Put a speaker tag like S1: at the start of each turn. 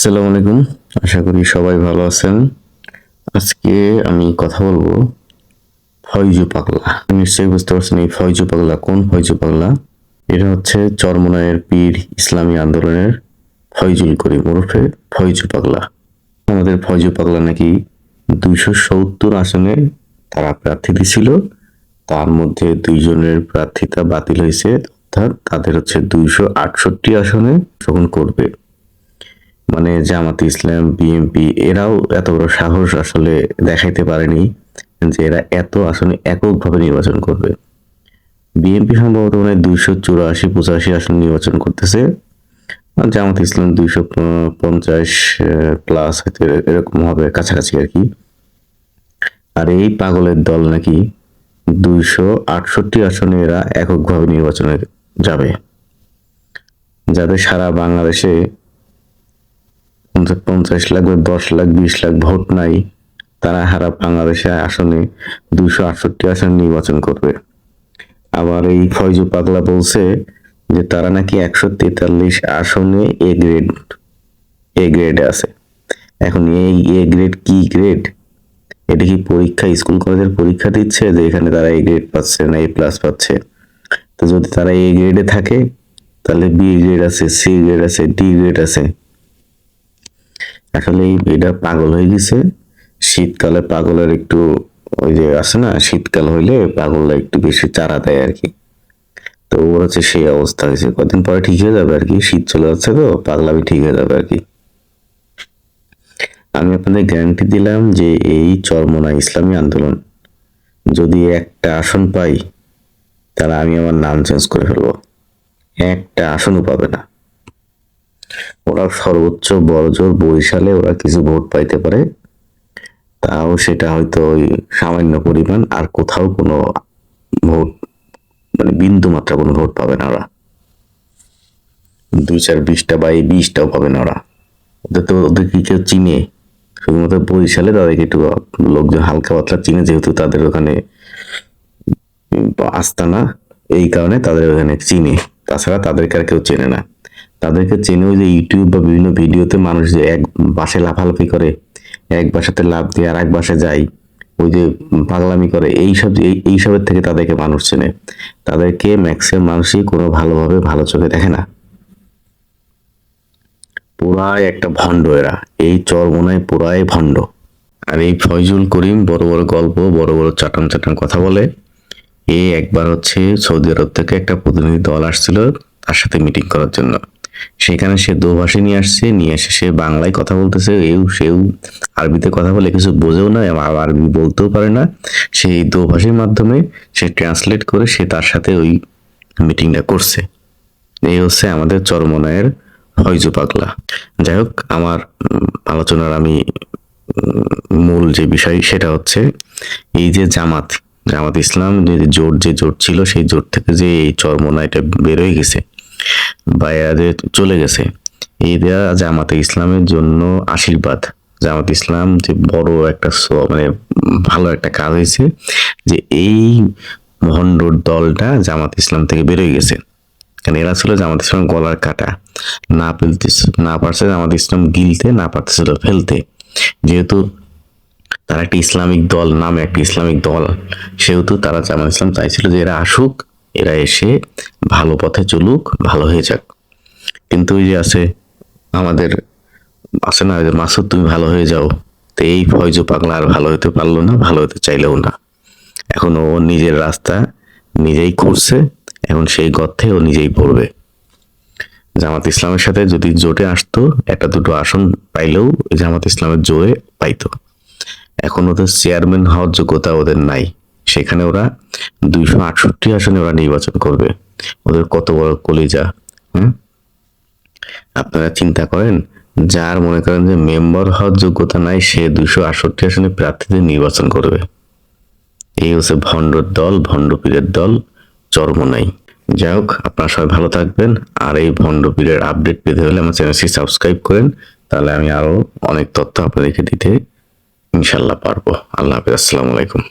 S1: আসসালামু আলাইকুম। আশা করি সবাই ভালো আছেন। আজকে আমি কথা বলব ফয়জু পাগলা। নিশ্চয়ই বুঝতে পারছেন এই ফয়জু পাগলা কোন ফয়জু পাগলা? এটা হচ্ছে চরমনায়ের পীর ইসলামী আন্দোলনের ফয়জুল করিম ওরফে ফয়জু পাগলা। আমাদের ফয়জু পাগলা নাকি দুইশো সত্তর আসনে তারা প্রার্থী দিছিল। তার মধ্যে দুইজনের প্রার্থিতা বাতিল হয়েছে, অর্থাৎ তাদের হচ্ছে দুইশো আটষট্টি আসনে গ্রহণ করবে। মানে জামাত ইসলাম বিএনপি এরাও এত বড় সাহস আসলে দেখাইতে পারেনি যে এরা এত আসনে এককভাবে নির্বাচন করবে। বিএনপি সম্ভবত মানে দুইশো চুরাশি, পঁচাশি আসন নির্বাচন করতেছে। জামাত ইসলাম দুইশো পঞ্চাশ প্লাস হয়তো এরকম হবে কাছাকাছি আর কি। আর এই পাগলের দল নাকি দুইশো আটষট্টি আসনে এরা এককভাবে নির্বাচনে যাবে। যাদের সারা বাংলাদেশে পঞ্চাশ লাখ বা দশ লাখ, বিশ লাখ ভোট নাই। তারা হারা বাংলাদেশে আসনে দুইশো আটষট্টি আসন নির্বাচন করবে। আবার এই ফয়জু পাগলা বলছে যে তারা নাকি একশো তেতাল্লিশ আসনে এ গ্রেড, এ গ্রেডে আছে। এখন এই এ গ্রেড কি গ্রেড? এটা কি পরীক্ষা, স্কুল কলেজের পরীক্ষা দিচ্ছে যে এখানে তারা এ গ্রেড পাচ্ছে না, এ প্লাস পাচ্ছে? তো যদি তারা এ গ্রেডে থাকে, তাহলে বি গ্রেড আছে, সি গ্রেড আছে, ডি গ্রেড আছে। আসলে এটা পাগল হয়ে গেছে। শীতকালে পাগলের একটু ওই যে আছে না, শীতকাল হইলে পাগলরা একটু বেশি চারা দেয় আর কি তো ওর হচ্ছে সেই অবস্থা হয়েছে। কদিন পরে ঠিক হয়ে যাবে আর কি শীত চলে যাচ্ছে তো, পাগলামি ঠিক হয়ে যাবে আর কি আমি আপনাদের গ্যারান্টি দিলাম যে এই চরমনা ইসলামী আন্দোলন যদি একটা আসন পাই, তাহলে আমি আমার নাম চেঞ্জ করে ফেলব। একটা আসনও পাবে না। ওরা সর্বোচ্চ বড় জোর বরিশালে ওরা কিছু ভোট পাইতে পারে। তাও সেটা হয়তো ওই সামান্য পরিমাণ আর কোথাও কোনো ভোট মানে বিন্দু মাত্রা কোনো ভোট পাবে না ওরা। দুই চার বিশটা বা এই বিশটাও পাবে না ওরা। ওদের তো ওদের কি কেউ চিনে। শুধুমাত্র বরিশালে তাদেরকে একটু লোকজন হালকা পাতলা চিনে, যেহেতু তাদের ওখানে আস্তানা এই কারণে তাদের ওখানে চিনে। তাছাড়া তাদেরকে আর কেউ চেনে না। তাদেরকে চেনে ওই যে ইউটিউব বা বিভিন্ন ভিডিওতে মানুষ যে এক বাসে লাফালাফি করে, এক বাসাতে লাভ দিয়ে আর এক বাসে যায়, ওই যে পাগলামি করে, এইসব এইসবের থেকে তাদেরকে মানুষ চেনে। তাদেরকে ম্যাক্সিমাম মানুষই কোনো ভালোভাবে ভালো চোখে দেখে না। পুরাই একটা ভণ্ড এরা। এই চর মনায় পুরাই ভণ্ড। আর এই ফয়জুল করিম বড় বড় গল্প, বড় বড় চাটান চাটান কথা বলে। এ একবার হচ্ছে সৌদি আরব থেকে একটা প্রতিনিধি দল আসছিল তার সাথে মিটিং করার জন্য। সেখানে সে দোভাষী নিয়ে আসছে, নিয়ে এসে সে বাংলায় কথা বলতেছে, এও সেও আরবিতে কথা বলে, কিছু বোঝেও না আরবি বলতেও পারে না। সেই দোভাষীর মাধ্যমে সে ট্রান্সলেট করে সে তার সাথে ওই মিটিংটা করছে। এই হচ্ছে আমাদের চরমনায়ের ফয়জু পাগলা। যাই হোক, আমার আলোচনার আমি মূল যে বিষয় সেটা হচ্ছে এই যে জামাত জামাত ইসলাম, যে জোট যে জোট ছিল, সেই জোট থেকে যে এই চরমনা এটা বেরোয় গেছে বাইরে চলে গেছে। এই দেয়া জামাতে ইসলামের জন্য আশীর্বাদ। জামাত ইসলাম যে বড় একটা মানে ভালো একটা কাজ হয়েছে যে এই ভণ্ডর দলটা জামাত ইসলাম থেকে বেরোয় গেছে। কারণ এরা ছিল জামাত ইসলাম গলার কাটা। না ফেলতে না পারছে জামাত ইসলাম গিলতে, না পারতেছিল ফেলতে। যেহেতু তারা একটা ইসলামিক দল, নামে একটা ইসলামিক দল, সেহেতু তারা জামাত ইসলাম চাইছিল যে এরা আসুক। এরা এসে ভালো পথে চলুক, ভালো হয়ে যাক। কিন্তু ওই যে আছে আমাদের, আছে না মাসুদ, তুমি ভালো হয়ে যাও। তো এই ফয়জু পাগলা আর ভালো হতে পারল না, ভালো হতে চাইলেও না। এখন ও নিজের রাস্তা নিজেই করছে এখন সেই গর্থে ও নিজেই পড়বে। জামাত ইসলামের সাথে যদি জোটে আসতো, একটা দুটো আসন পাইলেও জামাত ইসলামের জোরে পাইতো। এখন ওদের চেয়ারম্যান হওয়ার যোগ্যতা ওদের নাই। সেখানে ওরা দুইশো আটষট্টি আসনে ওরা নির্বাচন করবে। ওদের কত বড় কলিজা, হুম? আপনারা চিন্তা করেন, যার মনে করেন যে মেম্বার হওয়ার যোগ্যতা নাই, সে দুইশো আটষট্টি আসনে প্রার্থীদের নির্বাচন করবে। এই হচ্ছে ভণ্ডর দল ভণ্ডপীরের দল চরমনাই যাই হোক, আপনারা সবাই ভালো থাকবেন, আর এই ভণ্ডপীরের আপডেট পেতে হলে আমার চ্যানেলটি সাবস্ক্রাইব করেন, তাহলে আমি আরও অনেক তথ্য আপনাদেরকে দিতে ইনশাল্লাহ পারব। আল্লাহ হাফিজ, আসসালামু আলাইকুম।